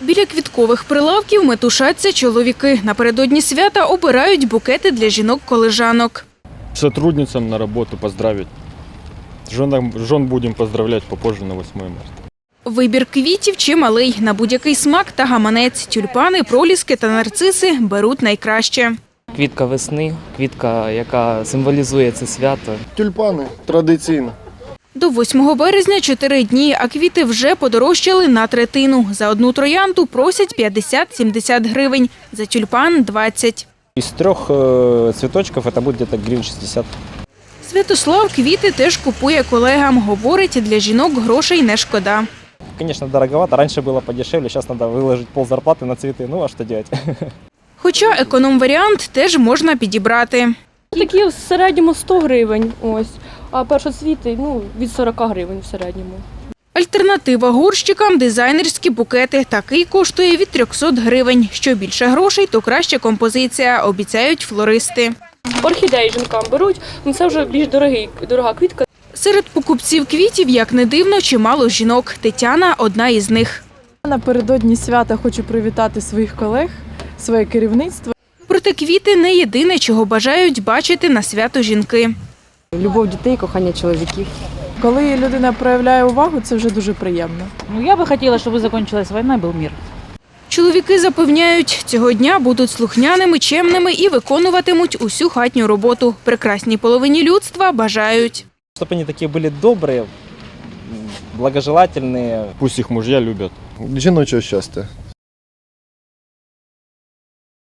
Біля квіткових прилавків метушаться чоловіки. Напередодні свята обирають букети для жінок-колежанок. Сотрудницам на работу поздравить. Жен, жен будем поздравлять попозже на 8 марта. Вибір квітів чималий. На будь-який смак та гаманець. Тюльпани, проліски та нарциси беруть найкраще. Квітка весни, квітка, яка символізує це свято. Тюльпани традиційно. До 8 березня чотири дні, а квіти вже подорожчали на третину. За одну троянду просять 50-70 гривень, за тюльпан – 20. Из трех э, цветочков это будет где-то гривен 60. Святослав квіти теж купує колегам. Говорить, для жінок грошей не шкода. Конечно, дороговато. Раньше было подешевле, сейчас надо выложить пол зарплаты на цветы. Ну а что делать? Хоча економ-варіант теж можна підібрати. Такі в середньому 100 гривень, ось. А першоцвіти ну, від 40 гривень в середньому. Альтернатива горщикам – дизайнерські букети. Такий коштує від 300 гривень. Що більше грошей, то краща композиція, обіцяють флористи. Орхідеї жінкам беруть, ну це вже більш дорогий, дорога квітка. Серед покупців квітів, як не дивно, чимало жінок. Тетяна – одна із них. Напередодні свята хочу привітати своїх колег, своє керівництво. Проте квіти – не єдине, чого бажають бачити на свято жінки. Любов дітей, кохання чоловіків. Коли людина проявляє увагу, це вже дуже приємно. Ну, я бы хотела, чтобы закончилась война и был мир. Чоловіки запевняють, цього дня будуть слухняними, чемними і виконуватимуть усю хатню роботу. Прекрасній половині людства бажають. Чтобы они такие были добрые, м, благожелательные, Пусть их мужья любят. Жіночого щастя.